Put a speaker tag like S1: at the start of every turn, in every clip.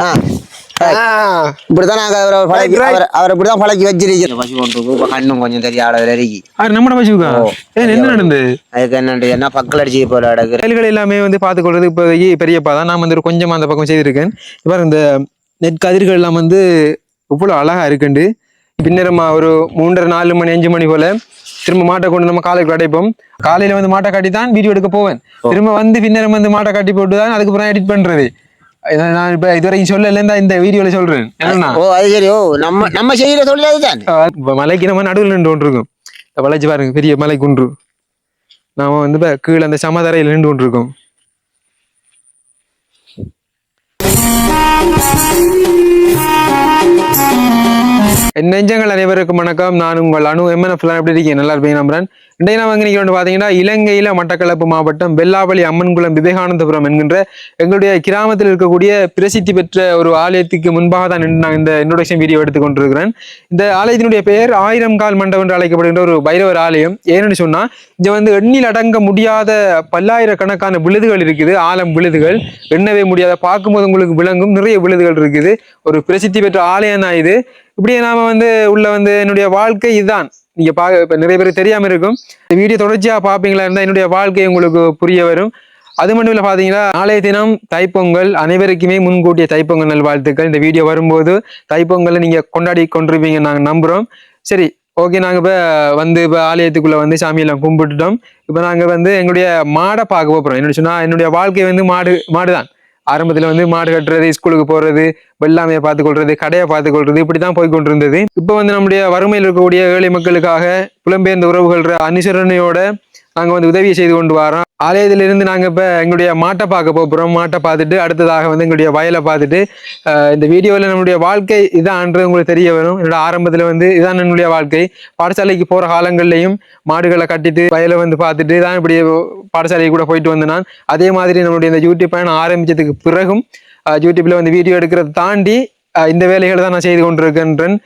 S1: ஆ.
S2: ஆ,
S1: இப்படிதான் நாங்க அவரை பழக்கி. அவரை அவரை இப்படிதான் பழக்கி வச்சிருக்கோம் பசு கொண்டு இப்போ கண்ணும் கொஞ்சம் தெரியாத இறக்கி
S3: ஆறு நம்ம பசுக்கா என்ன நடந்து?
S1: அதுக்கு என்னண்டு என்ன பக்கல் அடிச்சு போல அடக்கு
S3: செயல்கள் எல்லாமே வந்து பார்த்துக்கொள்றது இப்போ பெரியப்பா தான். நான் வந்து ஒரு கொஞ்சமா அந்த பக்கம் செய்திருக்கேன். இப்போ இந்த நெட் கதிர்கள் எல்லாம் வந்து இவ்வளோ அழகா இருக்குண்டு. பின்னரமா ஒரு மூன்றரை நாலு மணி அஞ்சு மணி போல திரும்ப மாட்டை கொண்டு நம்ம காலைக்கு அடைப்போம். காலையில வந்து மாட்டை காட்டி தான் வீடியோ எடுக்க போவேன். திரும்ப வந்து பின்னரம் வந்து மாட்டை காட்டி போட்டு தான் அதுக்கப்புறம் எடிட் பண்றது. நான் இப்ப இதுவரைக்கும் சொல்லல இருந்தா இந்த வீடியோல சொல்றேன்.
S1: ஓ அது சரி. ஓ நம்ம நம்ம செய்யற தொழில் அதுதான்.
S3: மலைக்கு நம்ம நடுவில் நின்று கொண்டிருக்கோம். இந்த வளைச்சு பாருங்க பெரிய மலை குன்று. நாம வந்து இப்ப கீழே அந்த சமதரையில் நின்று கொண்டிருக்கோம். என் நெஞ்சங்கள் அனைவருக்கும் வணக்கம். நான் உங்கள் அணு எம்என்எஃப் எப்படி இருக்கீங்க நல்லா இருப்பீங்க நம்புறேன் இன்றைய நாம எங்க வந்து பார்த்தீங்கன்னா இலங்கையில மட்டக்களப்பு மாவட்டம் வெள்ளாவளி அம்மன்குளம் விவேகானந்தபுரம் என்கின்ற எங்களுடைய கிராமத்தில் இருக்கக்கூடிய பிரசித்தி பெற்ற ஒரு ஆலயத்துக்கு முன்பாக தான் நின்று நான் இந்த இன்ட்ரோடக்ஷன் வீடியோ எடுத்து கொண்டிருக்கிறேன். இந்த ஆலயத்தினுடைய பெயர் ஆயிரம் கால் மண்டபம் என்று அழைக்கப்படுகின்ற ஒரு பைரவர் ஆலயம். ஏன்னு சொன்னா இங்க வந்து எண்ணில் அடங்க முடியாத பல்லாயிரக்கணக்கான விழுதுகள் இருக்குது ஆலம் விழுதுகள். எண்ணவே முடியாத பார்க்கும்போது உங்களுக்கு விளங்கும் நிறைய விழுதுகள் இருக்குது. ஒரு பிரசித்தி பெற்ற ஆலயம் தான் இது. இப்படியே நாம வந்து உள்ள வந்து என்னுடைய வாழ்க்கை இதுதான். நீங்க பா இப்போ நிறைய பேருக்கு தெரியாம இருக்கும். இந்த வீடியோ தொடர்ச்சியா பாப்பீங்களா இருந்தா என்னுடைய வாழ்க்கை உங்களுக்கு புரிய வரும். அது மட்டும் இல்லை பார்த்தீங்கன்னா நாளைய தினம் தைப்பொங்கல் அனைவருக்குமே முன்கூட்டிய தைப்பொங்கல் நல்வாழ்த்துக்கள். இந்த வீடியோ வரும்போது தைப்பொங்கலை நீங்க கொண்டாடி கொண்டிருப்பீங்க நாங்க நம்புறோம். சரி ஓகே நாங்க இப்ப வந்து இப்ப ஆலயத்துக்குள்ள வந்து சாமியெல்லாம் கும்பிட்டுட்டோம். இப்ப நாங்க வந்து எங்களுடைய மாடை பார்க்க போறோம். என்னோட சொன்னா என்னுடைய வாழ்க்கை வந்து மாடு மாடுதான். ஆரம்பத்தில் வந்து மாடு கட்டுறது ஸ்கூலுக்கு போகிறது வெள்ளாமையை பார்த்துக்கொள்றது கடையை பார்த்துக்கொள்றது இப்படி தான் போய் கொண்டிருந்தது. இப்போ வந்து நம்முடைய வறுமையில் இருக்கக்கூடிய ஏழை மக்களுக்காக புலம்பெயர்ந்த உறவுகள் அனுசரணையோட நாங்கள் வந்து உதவியை செய்து கொண்டு வரோம். ஆலயத்திலிருந்து நாங்கள் இப்போ எங்களுடைய மாட்டை பார்க்க போகிறோம் மாட்டை பார்த்துட்டு அடுத்ததாக வந்து எங்களுடைய வயலை பார்த்துட்டு இந்த வீடியோவில் நம்மளுடைய வாழ்க்கை இதான்றது உங்களுக்கு தெரிய வரும். என்னோட ஆரம்பத்தில் வந்து இதான் என்னுடைய வாழ்க்கை. பாடசாலைக்கு போகிற காலங்கள்லையும் மாடுகளை கட்டிட்டு வயலை வந்து பார்த்துட்டு தான் இப்படி பாடசாலைக்கு கூட போயிட்டு வந்து நான். அதே மாதிரி நம்மளுடைய இந்த யூடியூப் பயணம் ஆரம்பிச்சதுக்கு பிறகும் யூடியூப்பில் வந்து வீடியோ எடுக்கிறத தாண்டி இந்த வேலைகளை தான் நான் செய்து கொண்டிருக்கின்றேன்.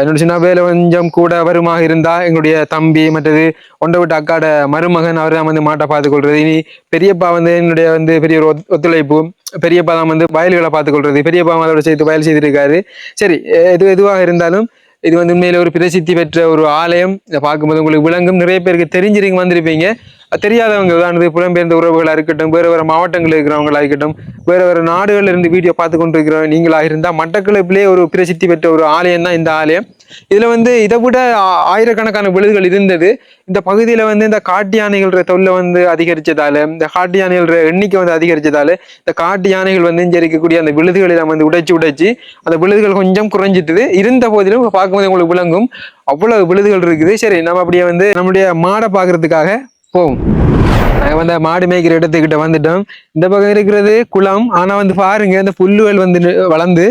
S3: என்னோட சின்ன வேலை கொஞ்சம் கூட வருமாக இருந்தால் எங்களுடைய தம்பி மற்றது ஒன்றை விட்டு அக்காட மருமகன் அவர் தான் வந்து மாட்டை பார்த்துக்கொள்றது. இனி பெரியப்பா வந்து என்னுடைய வந்து பெரிய ஒரு ஒத்துழைப்பு பெரியப்பா தான் வந்து வயல்களை பார்த்துக்கொள்றது. பெரியப்பா அதோட சேர்த்து வயல் செய்திருக்காரு. சரி எது எதுவாக இருந்தாலும் இது வந்து உண்மையில ஒரு பிரசித்தி பெற்ற ஒரு ஆலயம். இதை பார்க்கும்போது உங்களுக்கு விளங்கும். நிறைய பேருக்கு தெரிஞ்சிருங்க வந்திருப்பீங்க. தெரியாதவங்க உதாரணத்துக்கு புலம்பெயர்ந்த உறவுகளாக இருக்கட்டும் வேறு வேறு மாவட்டங்களில் இருக்கிறவங்களாக இருக்கட்டும் வேறு வேறு நாடுகளில் இருந்து வீடியோ பார்த்து கொண்டு கொண்டிருக்கிற நீங்களாக இருந்தால் மட்டக்களப்பிலே ஒரு பிரசித்தி பெற்ற ஒரு ஆலயம் தான் இந்த ஆலயம். இதில் வந்து இதை விட ஆயிரக்கணக்கான விழுதுகள் இருந்தது. இந்த பகுதியில் வந்து இந்த காட்டு யானைகள தொல்லை வந்து அதிகரித்ததால் இந்த காட்டு யானைகள எண்ணிக்கை வந்து அதிகரித்ததால் இந்த காட்டு யானைகள் வந்து இங்கே இருக்கக்கூடிய அந்த விழுதுகளை நம்ம வந்து உடைச்சி உடைச்சி அந்த விழுதுகள் கொஞ்சம் குறைஞ்சிட்டுது. இருந்த போதிலும் பார்க்கும்போது உங்களுக்கு விளங்கும். அவ்வளவு விழுதுகள் இருக்குது. சரி நம்ம அப்படியே வந்து நம்முடைய மாடை பார்க்கறதுக்காக போவோம் நாங்கள் வந்து மாடு மேய்க்கிற இடத்துக்கிட்ட வந்துட்டோம். இந்த பக்கம் இருக்கிறது குளம். ஆனால் வந்து பாருங்க இந்த புல்லுகள் வந்து வளர்ந்து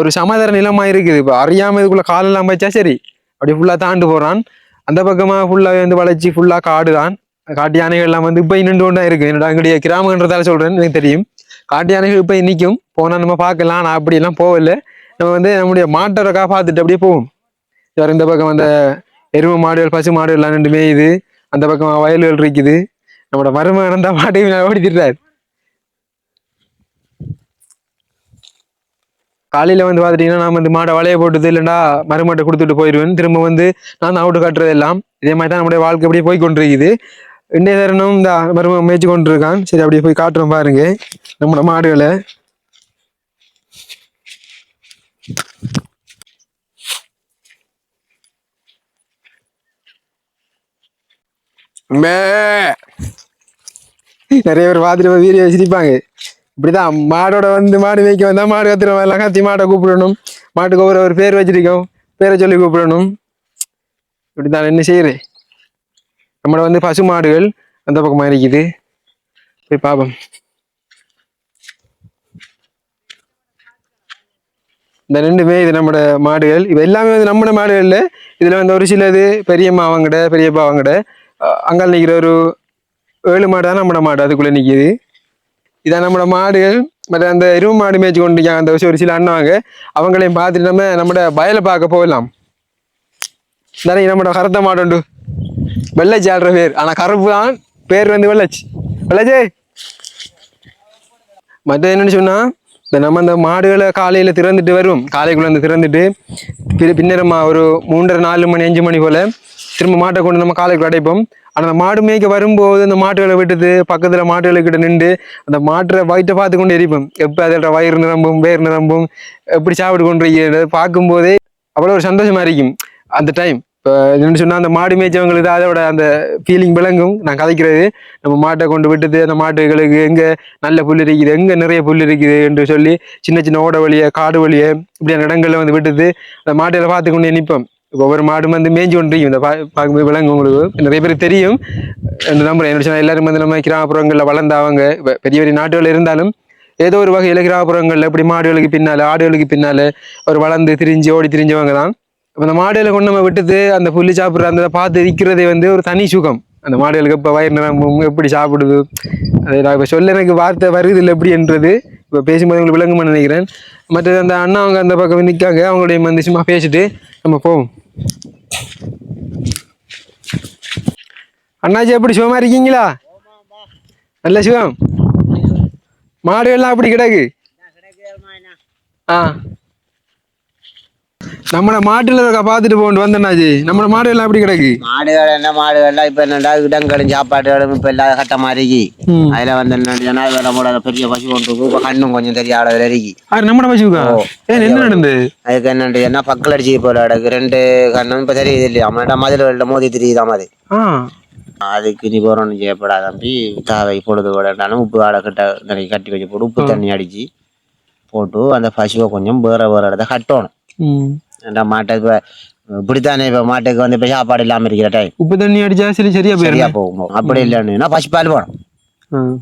S3: ஒரு சமாதார நிலமாக இருக்குது. இப்போ அறியாம இதுக்குள்ளே காலெல்லாம் வச்சா சரி. அப்படி ஃபுல்லாக தாண்டு போகிறான் அந்த பக்கமாக ஃபுல்லாகவே வந்து வளைச்சி ஃபுல்லாக காடு தான். காட்டு யானைகள்லாம் வந்து இப்போ நின்று கொண்டா இருக்கு. என்னோட எங்களுடைய கிராமன்றதால சொல்கிறேன்னு எனக்கு தெரியும். காட்டு யானைகள் இப்போ நிற்கும் போனால் நம்ம பார்க்கலாம். நான் அப்படியெல்லாம் போகல. நம்ம வந்து நம்முடைய மாட்டை பார்த்துட்டு அப்படியே போவோம். வேற இந்த பக்கம் அந்த எருமை மாடுகள் பசு மாடுகள்லாம் நின்று மேயுது. அந்த பக்கம் வயல்கள் இருக்குது. நம்மளோட மருமகன் அந்த மாட்டையும் ஓடித்திட்டார் காலையில வந்து பார்த்துட்டீங்கன்னா நான் வந்து மாடை வளைய போட்டது இல்லைன்னா மருமாட்டை கொடுத்துட்டு போயிடுவேன் திரும்ப வந்து நான் தான் அவுட்டு காட்டுறது எல்லாம். இதே மாதிரி தான் நம்முடைய வாழ்க்கை அப்படியே போய் கொண்டிருக்குது. இன்றைய தருணம் இந்த மருமகன் மேய்ச்சி கொண்டு இருக்கான் சரி அப்படியே போய் காட்டுறோம் பாருங்க. நம்மளோட மாடுகளை. மே. நிறைய பேர் பார்த்துட்டு வீடியோ சிரிப்பாங்க. இப்படிதான் மாடோட வந்து மாடு மேய்க்க வந்தா மாடு கத்துறோம் எல்லாம் கத்தி மாட்டை கூப்பிடணும். மாட்டுக்கு ஒவ்வொரு ஒரு பேர் வச்சிருக்கோம். பேரை சொல்லி கூப்பிடணும். இப்படிதான் என்ன செய்யறேன் நம்மளோட வந்து பசு மாடுகள் அந்த பக்கமா இருக்குது. போய் பாபம் இந்த ரெண்டுமே இது நம்மட மாடுகள். இது எல்லாமே வந்து நம்மட மாடுகள் இல்லை. இதுல வந்து ஒரு சிலது பெரியம்மா அவங்கட பெரியப்பா அவங்கட. அங்கால் நிற்கிற ஒரு ஏழு மாடு தான் நம்மட மாடு அதுக்குள்ளே நிற்கிது இதான் நம்மட மாடுகள். மற்ற அந்த எருவு மாடு மேய்ச்சி கொண்டு அந்த அந்த ஒரு சில அண்ணாங்க. அவங்களையும் பார்த்துட்டு நம்ம நம்மட வயலை பார்க்க போகலாம். நிறைய நம்மட கருத்த மாடு உண்டு. வெள்ளச்சி ஆடுற பேர். ஆனால் கருப்பு தான் பேர் வந்து வெள்ளச்சி. வெள்ளச்சே! மற்ற என்னன்னு சொன்னால் இப்போ நம்ம அந்த மாடுகளை காலையில் திறந்துட்டு வருவோம் காலைக்குள்ளே வந்து திறந்துட்டு பின்னரமாக ஒரு மூன்றரை நாலு மணி அஞ்சு மணி போல் திரும்ப மாட்டை கொண்டு நம்ம காலைக்கு அடைப்போம். ஆனால் அந்த மாடு மேய்க்க வரும்போது அந்த மாட்டுகளை விட்டுது பக்கத்தில் மாட்டுகளுக்கிட்ட நின்று அந்த மாட்டை வயிற்றை பார்த்து கொண்டு எரிப்போம். எப்போ அதோட வயிறு நிரம்பும் வேர் நிரம்பும் எப்படி சாப்பிட்டு கொண்டு பார்க்கும்போதே அவ்வளோ ஒரு சந்தோஷமாக இருக்கும். அந்த டைம் இப்போ என்னென்னு சொன்னால் அந்த மாடு மேய்ச்சவங்களுக்கு அதோட அந்த ஃபீலிங் விளங்கும். நான் கதைக்கிறது நம்ம மாட்டை கொண்டு விட்டுது அந்த மாட்டுகளுக்கு எங்கே நல்ல புல் இருக்குது எங்கே நிறைய புல் இருக்குது என்று சொல்லி சின்ன சின்ன ஓட வழியை காடு வழியை இப்படியான இடங்களில் வந்து விட்டுது அந்த மாட்டுகளை பார்த்து கொண்டு நிற்போம் ஒவ்வொரு மாடும் வந்து மேஞ்சு கொண்டு இந்த பா பார்க்கும்போது விளங்கும் உங்களுக்கு நிறைய பேர் தெரியும். என்று நம்புறேன். என்ன சொன்னால் எல்லாரும் வந்து நம்ம கிராமப்புறங்களில் வளர்ந்தவங்க பெரிய பெரிய நாடுகள் இருந்தாலும் ஏதோ ஒரு வகையில் கிராமப்புறங்களில் இப்படி மாடுகளுக்கு பின்னால் ஆடுகளுக்கு பின்னால் ஒரு வளர்ந்து திரிஞ்சு ஓடி திரிஞ்சவங்க தான். அப்ப அந்த மாடுகளை கொண்டு நம்ம விட்டுட்டு அந்த புல்லு சாப்பிட்ற அந்த பார்த்து இருக்கிறதே வந்து ஒரு தனி சுகம். அந்த மாடுகளுக்கு இப்போ வயிறு நிரம்பும் எப்படி சாப்பிடுது? அது நான் இப்போ சொல்ல எனக்கு வார்த்தை வருது இல்லை எப்படின்றது இப்போ பேசும்போது உங்களுக்கு விளங்குமா நினைக்கிறேன். மற்றது அந்த அண்ணா அவங்க அந்த பக்கம் நிற்காங்க அவங்களுடைய வந்து சும்மா பேசிட்டு நம்ம போவோம். அண்ணாச்சி எப்படி சுகமா இருக்கீங்களா? நல்ல சுகம். மாடு எல்லாம் அப்படி கிடக்கு? ஆ. நம்மள மாட்டுல இருக்க பார்த்துட்டு போண்டு வந்தேன்னாஜி நம்மள மாடு எல்லாம் அப்படி கிடக்கு?
S1: மாடுகள் என்ன மாடுகள்லாம் இப்ப என்னடா இடங்களும் சாப்பாடுகளும் இப்ப இல்லாத கட்ட மாதிரி
S3: ம்.
S1: அதுல வந்து என்ன நம்மளோட பெரிய பசு கொண்டு இருக்கு. இப்ப கண்ணும் கொஞ்சம் தெரியாத வரைக்கும்
S3: ஆறு நம்மட பசுக்கா என்ன நடந்து?
S1: அதுக்கு என்னண்டு? என்ன பக்கல் அடிச்சு போல கிடக்கு. ரெண்டு கண்ணும் இப்ப தெரியுது இல்லையா? அவன்கிட்ட மதுரை மோதி தெரியுதா மாதிரி. அதுக்கு நீ போறோம்னு செய்யப்படாத தம்பி. தாவை பொழுது விடட்டாலும் உப்பு ஆடை கட்ட நிறைய கட்டி வச்சு போட்டு உப்பு தண்ணி அடிச்சு போட்டு அந்த பசுவை கொஞ்சம் வேற வேற இடத்த கட்டணும். அந்த மாட்டை இப்ப இப்படித்தானே இப்ப மாட்டுக்கு வந்து இப்ப சாப்பாடு இல்லாம இருக்கிற டைம்
S3: உப்பு தண்ணி அடிச்சா சரி சரியா
S1: சரியா
S3: போயிடும்
S1: போகும்? அப்படி இல்லைன்னா பசுப்பால் போடும்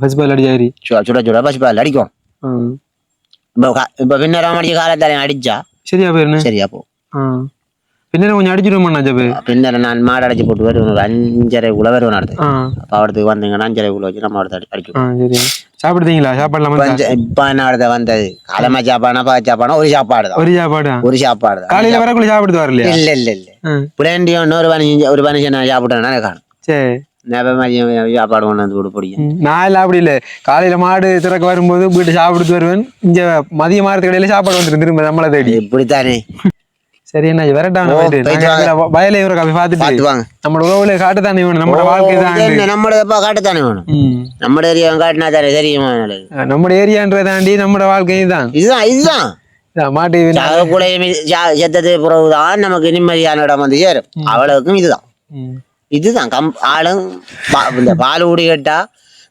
S3: பசுபால் அடிச்சாரி
S1: சுட சுட பசுப்பால் அடிக்கும். இப்ப இப்ப பின்னர் அடிச்ச காலத்தால அடிச்சா
S3: சரியா போயிரு
S1: சரியா போகும்.
S3: ஆ பின்ன கொஞ்சம் அடிச்சிடுவோம் ஜபு.
S1: பின்னர் நான் மாடு அடைச்சு போட்டு வருவேன். ஒரு அஞ்சரை குள்ள வருவேன் அடுத்து. அப்ப அவடத்துக்கு வந்தீங்கன்னா அஞ்சரை குள்ள வச்சு நம்ம அடுத்து அடிக்கும்.
S3: சாப்பிடுதீங்களா? சாப்பாடுலாம்?
S1: இப்ப என்ன அடுத்த வந்தது? காலமா சாப்பாடுனா பா சாப்பாடுனா ஒரு சாப்பாடு
S3: ஒரு சாப்பாடு?
S1: ஒரு சாப்பாடு தான்
S3: காலையில வரக்குள்ள சாப்பிட்டு வரலையா?
S1: இல்ல இல்ல இல்ல.
S3: ஆ.
S1: புலேண்டியும் இன்னொரு பதினஞ்சு ஒரு பதினஞ்சு நான் சாப்பிட்டேன்னா காணும்.
S3: சரி
S1: சாப்பாடு கொண்டு வந்து போட்டு பிடிக்கும்
S3: நான் எல்லாம் அப்படி இல்லை. காலையில மாடு திறக்க வரும்போது வீட்டு சாப்பிட்டு வருவேன். இங்க மதிய மாரத்து கடையில சாப்பாடு வந்துடும் திரும்ப நம்மளை தேடி.
S1: இப்படித்தானே?
S3: சரி என்ன விரட்டான. வயலை கவி பார்த்துட்டு
S1: பார்த்து வாங்க.
S3: நம்ம உறவுல காட்டு தானே வேணும் நம்ம வாழ்க்கை தான்
S1: என்ன நம்மளப்பா காட்டுத்தானே வேணும். நம்ம ஏரியா காட்டினா தானே தெரியுமா.
S3: நம்ம ஏரியான்றதை தாண்டி நம்ம வாழ்க்கை தான்
S1: இதுதான் இதுதான்.
S3: மாட்டு
S1: சாகக்கூடைய செத்தது பிறகுதான் நமக்கு நிம்மதியான இடம் வந்து சேரும். அவ்வளவுக்கும் இதுதான். இதுதான் கம் ஆளும் இந்த பால் ஊடி கட்டா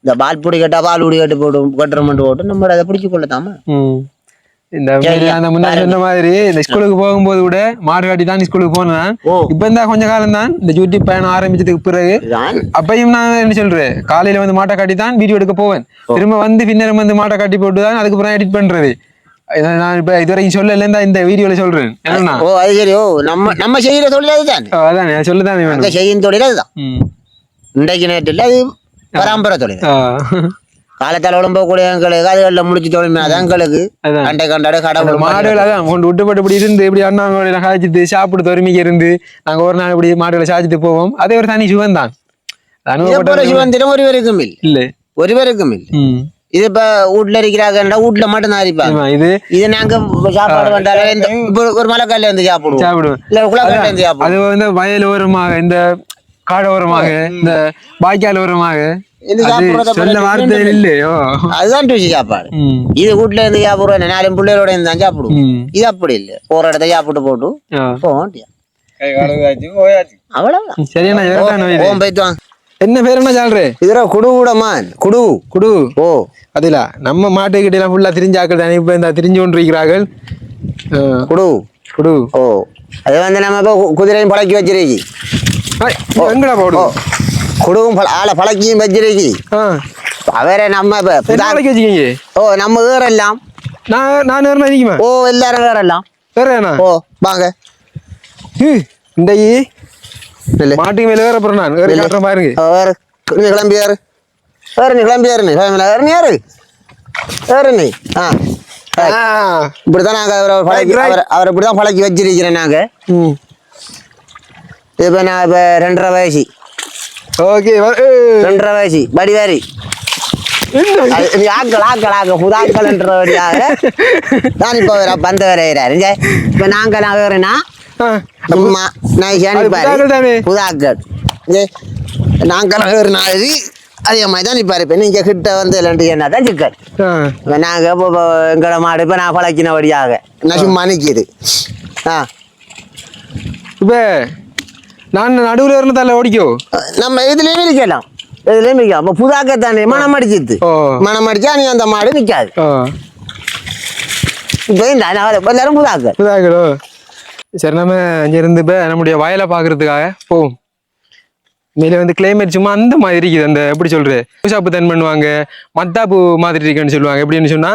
S1: இந்த பால் பொடி கட்டா பால் ஊடி கட்டு போட்டு கட்டுறமெண்ட் போட்டு நம்ம அதை பிடிச்சு கொள்ளத்தாம.
S3: இந்த அந்த முன்னாடி சொன்ன மாதிரி இந்த ஸ்கூலுக்கு போகும்போது கூட மாடு காட்டி தான் ஸ்கூலுக்கு போனேன். இப்ப இந்த கொஞ்ச காலம் தான் இந்த யூடியூப் பயணம் ஆரம்பிச்சதுக்கு பிறகு அப்பயும் நான் என்ன சொல்றேன்? காலையில வந்து மாட்டை காட்டி தான் வீடியோ எடுக்க போவேன். திரும்ப வந்து பின்னர் வந்து மாட்டை காட்டி போட்டு தான் அதுக்கப்புறம் எடிட் பண்றது. நான் இப்ப இதுவரைக்கும் சொல்லல இந்த இந்த வீடியோல சொல்றேன்
S1: ஓ அது சரி. ஓ நம்ம நம்ம செய்யற தொழில் அதுதான்.
S3: அதானே. சொல்லதானே
S1: செய்யும் தொழில் அதுதான். இன்றைக்கு நேரத்தில் அது பரம்பரை தொழில். காலத்தால் உடம்பக்கூடிய எங்களுக்கு அதுகளில் முடிச்சு தொழில் அது எங்களுக்கு.
S3: அதான்.
S1: அண்டை கண்டாடு கடவுள்
S3: மாடுகள் அதான் கொண்டு விட்டுப்பட்டு இப்படி இருந்து இப்படி அண்ணாங்களை சாய்ச்சிட்டு சாப்பிட்டு தொருமிக்க இருந்து நாங்க ஒரு நாள் இப்படி மாடுகளை சாய்ச்சிட்டு போவோம். அதே ஒரு தனி சுகம் தான். அனுபவப்பட்ட
S1: சிவந்திரம் ஒருவருக்கும் இல்லை. ஒருவருக்கும் இல்லை. இது இப்ப வீட்டுல இருக்கிறாங்கன்னா வீட்டுல மட்டும் தான்
S3: இது
S1: இது நாங்க சாப்பாடு இப்ப ஒரு மலைக்கல்ல இருந்து சாப்பிடுவோம்.
S3: சாப்பிடுவோம்.
S1: இல்ல குளக்கல்ல இருந்து சாப்பிடுவோம்.
S3: அது வந்து வயல் ஓரமாக இந்த காடு ஓரமாக இந்த வாய்க்கால் ஓரமாக சொல்ல வார்த்தை இல்லையோ.
S1: அதுதான் ருசி சாப்பாடு. இது வீட்டுல இருந்து சாப்பிடுவோம் நாலு பிள்ளைகளோட இருந்து தான் சாப்பிடுவோம் இது அப்படி இல்லை. போற இடத்த சாப்பிட்டு போட்டு. போவோம் அவ்வளவுதான்.
S3: சரியான
S1: போயிட்டு
S3: என்ன பேர் என்ன சொல்றே
S1: இதுல குடுவுடமான் குடு.
S3: குடு.
S1: ஓ.
S3: அதுல நம்ம மாட்டுக்கிட்ட எல்லாம் ஃபுல்லா திரிஞ்சாக்கள் தானே இப்ப இந்த திரிஞ்சு கொண்டிருக்கிறார்கள்.
S1: குடு.
S3: குடு.
S1: ஓ. அது வந்து நம்ம இப்போ குதிரையும் பழக்கி வச்சிருக்கி.
S3: எங்கடா போடு
S1: குடுவும் பழ ஆளை பழக்கியும் வச்சிருக்கி. அவரை நம்ம
S3: வச்சுக்கீங்க
S1: ஓ நம்ம ஏறெல்லாம்
S3: நான் நான் வேறு நிற்குமா
S1: ஓ எல்லாரும் ஏறெல்லாம்
S3: வேற என்ன?
S1: ஓ வாங்க.
S3: இந்த. மாட்டுக்கு மேல வேற போறேன் நான். வேற. காட்டுறேன் பாருங்க.
S1: வேறு நீ கிளம்பி ஏறு. வேறு நீ கிளம்பி ஏறு. நீ ஏறு. நீ ஏறு. ஏறு நீ. ஆ. இப்படித்தான் நாங்கள் அவரை. அவரை அவரை இப்படி தான் பழக்கி வச்சிருக்கிறேன் நாங்கள்
S3: ம்.
S1: இப்போ நான் இப்போ ரெண்டரை வயசு.
S3: ஓகே
S1: ரெண்டரை வயசு. வடிவாரி ஆக்கள் ஆக்கள் ஆக்கள் புதாக்கள்ன்றபடியாக தான் இப்போ பந்த வரைகிறாரு இப்போ நாங்கள் நிற்பாரு
S3: புதாக்கள்
S1: நாங்கள் நாள் அதே மாதிரி தான் இப்போ நீங்கள் கிட்ட வந்து இல்லைன்ட்டு என்ன தான். இப்போ நாங்கள் இப்போ எங்களோட மாடு இப்போ நான் பழக்கினபடியாக. நான் சும்மா நிற்கிது ஆ.
S3: இப்ப நான் நடுவுல இருந்ததால ஓடிக்கோ?
S1: நம்ம இதுலேயுமே நிற்கலாம் இதுலேயும் நிற்கலாம் இப்போ புதாக்கத்தானே மனம் அடிச்சிது
S3: ஓ.
S1: மனம் அடிச்சா நீ அந்த மாடு நிற்காது இப்போ இந்த எல்லாரும் புதாக்கல்
S3: புதாக்களோ சரி நம்ம இங்க இருந்து இப்ப நம்முடைய வயலை பாக்குறதுக்காக போவோம். மேல வந்து கிளைமேட் சும்மா அந்த மாதிரி இருக்குது. அந்த எப்படி சொல்றது? பூசாப்பு தன் பண்ணுவாங்க மத்தாப்பு மாதிரி இருக்குன்னு சொல்லுவாங்க. எப்படின்னு சொன்னா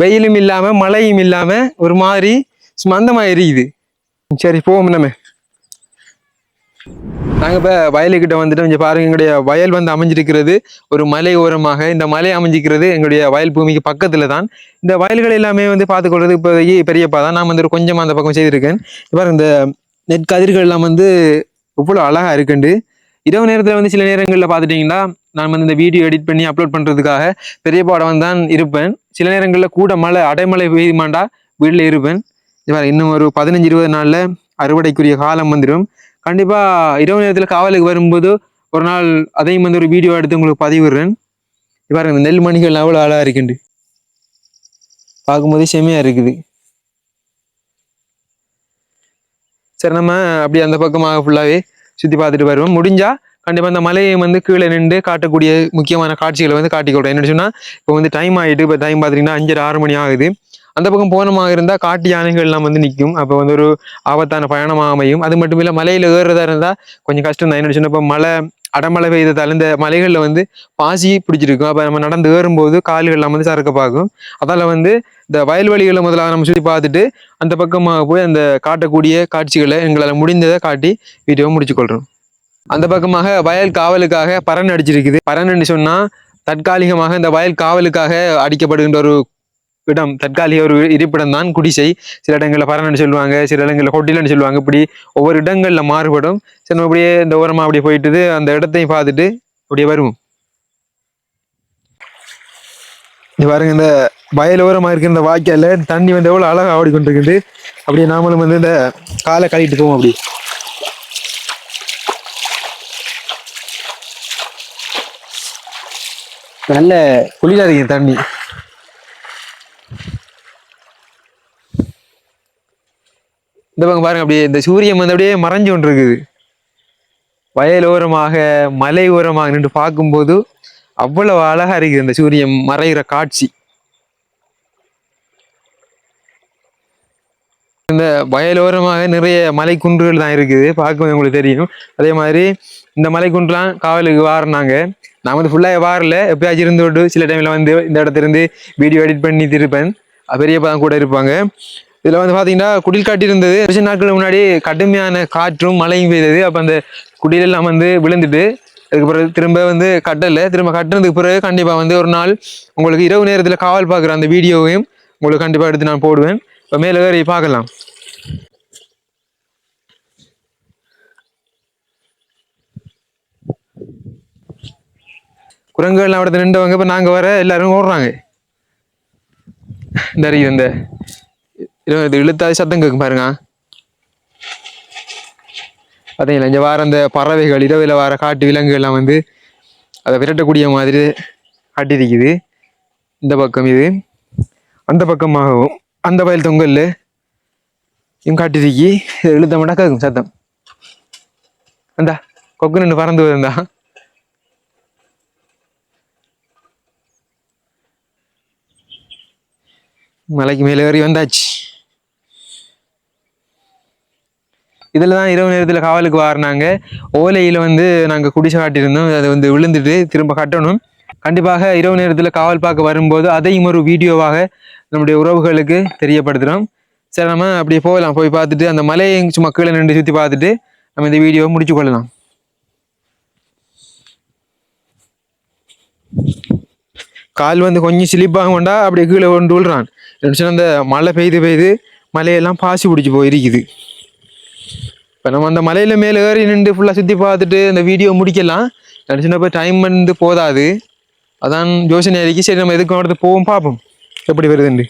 S3: வெயிலும் இல்லாம மழையும் இல்லாம ஒரு மாதிரி சும்மா அந்த மாதிரி இருக்குது. சரி போவோம் நம்ம. நாங்கள் இப்போ வயலுக்கிட்ட வந்துட்டு கொஞ்சம் பாருங்க எங்களுடைய வயல் வந்து அமைஞ்சிருக்கிறது ஒரு மலை ஓரமாக. இந்த மலை அமைஞ்சிக்கிறது எங்களுடைய வயல் பூமிக்கு பக்கத்தில் தான். இந்த வயல்கள் எல்லாமே வந்து பார்த்துக்கொள்றது இப்போ பெரியப்பா தான். நான் வந்து ஒரு அந்த பக்கம் செய்திருக்கேன். இப்போ இந்த நெட் கதிர்கள் எல்லாம் வந்து இவ்வளோ அழகாக இருக்குண்டு. இரவு நேரத்தில் வந்து சில நேரங்களில் பார்த்துட்டிங்கன்னா நான் வந்து இந்த வீடியோ எடிட் பண்ணி அப்லோட் பண்ணுறதுக்காக பெரியப்பாடம் வந்து தான் இருப்பேன். சில நேரங்களில் கூட மழை அடைமழை பெய்யுமாண்டா வீட்டில் இருப்பேன். இன்னும் ஒரு பதினஞ்சு இருபது நாளில் அறுவடைக்குரிய காலம் வந்துடும் கண்டிப்பாக இரவு நேரத்தில் காவலுக்கு வரும்போது ஒரு நாள் அதையும் வந்து ஒரு வீடியோ எடுத்து உங்களுக்கு பதிவிடுறேன். பாருங்க இந்த நெல் மணிகள் அவ்வளோ அழகாக இருக்குண்டு. பார்க்கும்போதே செம்மையாக இருக்குது. சரி நம்ம அப்படியே அந்த பக்கமாக ஃபுல்லாகவே சுற்றி பார்த்துட்டு வருவோம். முடிஞ்சால் கண்டிப்பாக அந்த மலையை வந்து கீழே நின்று காட்டக்கூடிய முக்கியமான காட்சிகளை வந்து காட்டிக்கொள்றேன் என்ன சொன்னால் இப்போ வந்து டைம் ஆகிட்டு இப்போ டைம் பார்த்தீங்கன்னா அஞ்சரை ஆறு மணி ஆகுது. அந்த பக்கம் போனமாக இருந்தால் காட்டு யானைகள் எல்லாம் வந்து நிற்கும். அப்போ வந்து ஒரு ஆபத்தான பயணமாக அமையும். அது மட்டும் இல்லை மலையில் ஏறுறதா இருந்தால் கொஞ்சம் கஷ்டம் தான் என்ன சொன்னா இப்போ மழை அடமழை பெய்ததால இந்த மலைகளில் வந்து பாசி பிடிச்சிருக்கும். அப்போ நம்ம நடந்து ஏறும்போது கால்கள்லாம் வந்து சறுக்க பார்க்கும். அதால வந்து இந்த வயல்வெளிகளை முதலாக நம்ம சுற்றி பார்த்துட்டு அந்த பக்கமாக போய் அந்த காட்டக்கூடிய காட்சிகளை எங்களால் முடிந்ததை காட்டி வீடியோவை முடிச்சு கொள்றோம். அந்த பக்கமாக வயல் காவலுக்காக பறன் அடிச்சிருக்குது. பறன்னு சொன்னால் தற்காலிகமாக இந்த வயல் காவலுக்காக அடிக்கப்படுகின்ற ஒரு இடம். தற்காலிக ஒரு இருப்பிடம் தான் குடிசை. சில இடங்களில் பரணன்னு சொல்லுவாங்க சில இடங்களில் கொட்டிலன்னு சொல்லுவாங்க. இப்படி ஒவ்வொரு இடங்களில் மாறுபடும். சரி நம்ம அப்படியே இந்த ஓரமாக அப்படியே போயிட்டு அந்த இடத்தையும் பார்த்துட்டு அப்படியே வருவோம். இது பாருங்க இந்த வயல் ஓரமாக இருக்கிற இந்த வாய்க்கால தண்ணி வந்து எவ்வளோ அழகாக ஓடிக்கொண்டிருக்குது. அப்படியே நாமளும் வந்து இந்த காலை கழிட்டு போவோம் அப்படி. நல்ல குளிரா தண்ணி. இந்த பக்கம் பாருங்க அப்படியே இந்த சூரியன் வந்து அப்படியே மறைஞ்சு கொண்டு இருக்குது வயலோரமாக மலை ஓரமாக நின்று பார்க்கும்போது அவ்வளவு அழகா இருக்குது இந்த சூரியன் மறைகிற காட்சி. இந்த வயலோரமாக நிறைய மலை குன்றுகள் தான் இருக்குது. பார்க்கும்போது உங்களுக்கு தெரியும். அதே மாதிரி இந்த மலை குன்றுலாம் காவலுக்கு வாரினாங்க. நான் வந்து ஃபுல்லாக வாரல. எப்பயாச்சும் இருந்து சில டைமில் வந்து இந்த இடத்துல இருந்து வீடியோ எடிட் பண்ணி திருப்பேன் பெரியப்பா தான் கூட இருப்பாங்க. இதில் வந்து பார்த்தீங்கன்னா குடில் காட்டி இருந்தது. கொஞ்ச நாட்களுக்கு முன்னாடி கடுமையான காற்றும் மழையும் பெய்தது. அப்போ அந்த குடிலெல்லாம் வந்து விழுந்துட்டு அதுக்கு பிறகு திரும்ப வந்து கட்டலை. திரும்ப கட்டுறதுக்கு பிறகு கண்டிப்பாக வந்து ஒரு நாள் உங்களுக்கு இரவு நேரத்தில் காவல் பார்க்குற அந்த வீடியோவையும் உங்களுக்கு கண்டிப்பாக எடுத்து நான் போடுவேன். இப்போ மேலே ஏறி பார்க்கலாம். குரங்குகள் அவடத்தை நின்றவங்க இப்போ நாங்கள் வர எல்லாரும் ஓடுறாங்க. இந்த அறிவு இந்த இது- இது இழுத்தாது சத்தம் கேட்கும் பாருங்க. பார்த்தீங்களா இங்கே வார அந்த பறவைகள் இரவில் வர காட்டு விலங்குகள்லாம் வந்து அதை விரட்டக்கூடிய மாதிரி காட்டியிருக்குது. இந்த பக்கம் இது. அந்த பக்கமாகவும் அந்த வயல் தொங்கல் இவங்க காட்டிருக்கி இதை இழுத்த மாட்டா கேட்கும் சத்தம். அந்த கொக்கு நின்று பறந்து வருந்தா மலைக்கு மேலே ஏறி வந்தாச்சு. இதில் தான் இரவு நேரத்தில் காவலுக்கு வாரினாங்க ஓலையில் வந்து நாங்கள் குடிசை காட்டியிருந்தோம். அதை வந்து விழுந்துட்டு திரும்ப கட்டணும். கண்டிப்பாக இரவு நேரத்தில் காவல் பார்க்க வரும்போது அதையும் ஒரு வீடியோவாக நம்முடைய உறவுகளுக்கு தெரியப்படுத்துகிறோம். சரி நம்ம அப்படியே போகலாம். போய் பார்த்துட்டு அந்த மலையை சும்மா கீழே நின்று சுற்றி பார்த்துட்டு நம்ம இந்த வீடியோவை முடிச்சு கொள்ளலாம். கால் வந்து கொஞ்சம் ஸ்லிப்பாக கொண்டா அப்படியே கீழே கொண்டு விழுறான். அந்த மழை பெய்து பெய்து மலையெல்லாம் பாசி பிடிச்சி போயிருக்குது. இப்போ நம்ம அந்த மலையில் மேலே ஏறி நின்று ஃபுல்லாக சுற்றி பார்த்துட்டு அந்த வீடியோ முடிக்கலாம். நினச்சினா டைம் வந்து போதாது. அதான் யோசனை அறிக்கை சரி நம்ம எதுக்கும் அடுத்து போவோம் பார்ப்போம். எப்படி வருதுண்டு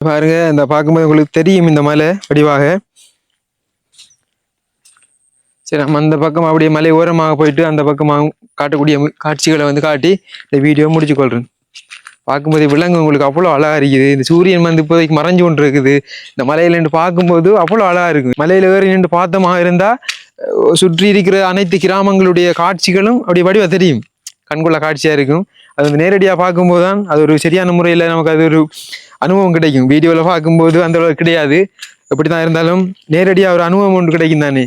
S3: பாருங்க இந்த பார்க்கும்போது உங்களுக்கு தெரியும் இந்த மலை வடிவாக. சரி நம்ம அந்த பக்கம் அப்படியே மலை ஓரமாக போயிட்டு அந்த பக்கமாக காட்டக்கூடிய காட்சிகளை வந்து காட்டி இந்த வீடியோ முடிச்சு கொள்றேன். பார்க்கும்போது விலங்கு உங்களுக்கு அவ்வளோ அழகாக இருக்குது. இந்த சூரியன் வந்து இப்போதைக்கு மறைஞ்சு கொண்டு இருக்குது இந்த மலையில நின்று பார்க்கும்போது அவ்வளோ அழகாக இருக்கும் மலையில் ஏறி நின்று பார்த்தமாக இருந்தால் சுற்றி இருக்கிற அனைத்து கிராமங்களுடைய காட்சிகளும் அப்படி வடிவம் தெரியும். கண்கொள்ள காட்சியாக இருக்கும். அது வந்து நேரடியாக பார்க்கும்போது தான் அது ஒரு சரியான முறையில் நமக்கு அது ஒரு அனுபவம் கிடைக்கும். வீடியோவில் பார்க்கும்போது அந்த அளவுக்கு கிடையாது. எப்படி தான் இருந்தாலும் நேரடியாக ஒரு அனுபவம் ஒன்று கிடைக்கும் தானே.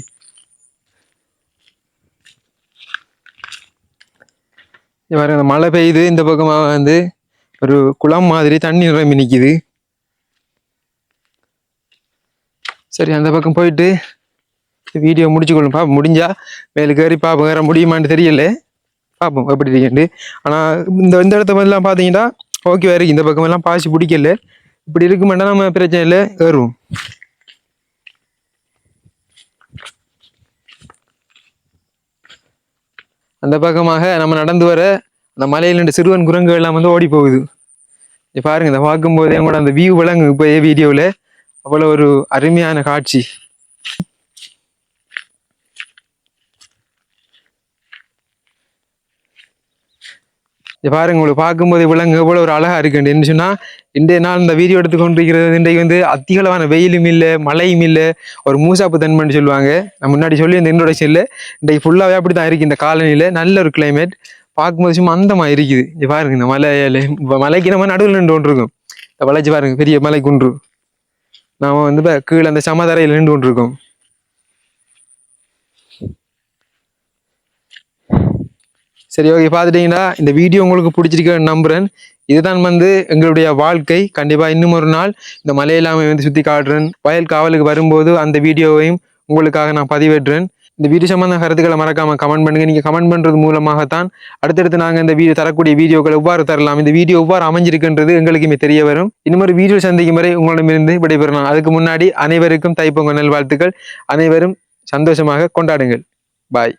S3: பாருங்க மழை பெய்யுது இந்த பக்கமாக வந்து ஒரு குளம் மாதிரி தண்ணி நிரம்பி நிற்கிது சரி அந்த பக்கம் போயிட்டு வீடியோ முடிச்சுக்கொள்ளும். பாப்போம் முடிஞ்சா மேலுக்கு ஏறி பார்ப்போம் வேற முடியுமான்னு தெரியல. பார்ப்போம் எப்படி இருக்கேன்ட்டு. ஆனால் இந்த இந்த இடத்த மாதிரிலாம் பார்த்தீங்கன்னா ஓகே இருக்கு. இந்த பக்கம் எல்லாம் பாசி பிடிக்கல. இப்படி இருக்குமெண்டா நம்ம பிரச்சனை இல்லை. ஏறுவோம். அந்த பக்கமாக நம்ம நடந்து வர அந்த மலையில ரெண்டு சிறுவன் குரங்கு எல்லாம் வந்து ஓடி போகுது இங்க பாருங்க இதை பார்க்கும்போதே கூட அந்த வியூ விளங்கு இப்போ வீடியோவில் அவ்வளோ ஒரு அருமையான காட்சி. இது பாருங்க உங்களுக்கு பார்க்கும்போது விலங்கு எவ்வளோ ஒரு அழகா இருக்குன்னு என்ன சொன்னால் இன்றைய நாள் இந்த வீடியோ எடுத்து கொண்டிருக்கிறது இன்றைக்கு வந்து அதிகளவான வெயிலும் இல்லை மழையும் இல்லை ஒரு மூசாப்பு தன்மைன்னு சொல்லுவாங்க. நான் முன்னாடி சொல்லி இந்த இன்ட்ரோடக்ஷன்ல இன்றைக்கு ஃபுல்லாகவே அப்படி தான் இருக்குது இந்த காலநிலை நல்ல ஒரு கிளைமேட் பார்க்கும்போது சும்மா அந்தமாக இருக்குது. இங்க பாருங்க இந்த மலையில மலைக்கு நம்ம நடுவில் நின்று கொண்டு இருக்கோம் இந்த வளைச்சு பாருங்க பெரிய மலை குன்று. நாம் வந்து இப்போ கீழே அந்த சமதரையில் நின்று கொண்டு இருக்கோம் சரி ஓகே பார்த்துட்டீங்கன்னா இந்த வீடியோ உங்களுக்கு பிடிச்சிருக்கேன்னு நம்புகிறேன் இதுதான் வந்து எங்களுடைய வாழ்க்கை. கண்டிப்பாக இன்னும் ஒரு நாள் இந்த மலையில்லாமல் வந்து சுற்றி காட்டுறேன். வயல் காவலுக்கு வரும்போது அந்த வீடியோவையும் உங்களுக்காக நான் பதிவேற்றுறேன் இந்த வீடியோ சம்பந்த கருத்துக்களை மறக்காமல் கமெண்ட் பண்ணுங்கள் நீங்கள் கமெண்ட் பண்ணுறது மூலமாகத்தான் அடுத்தடுத்து நாங்கள் இந்த வீடியோ தரக்கூடிய வீடியோக்கள் எவ்வாறு தரலாம். இந்த வீடியோ எவ்வாறு அமைஞ்சிருக்குன்றது எங்களுக்குமே தெரிய வரும். இன்னொரு வீடியோ சந்திக்கும் வரை உங்களிடமிருந்து விடைபெறலாம். அதுக்கு முன்னாடி அனைவருக்கும் தைப்பொங்கல் நல்வாழ்த்துக்கள். அனைவரும் சந்தோஷமாக கொண்டாடுங்கள். பாய்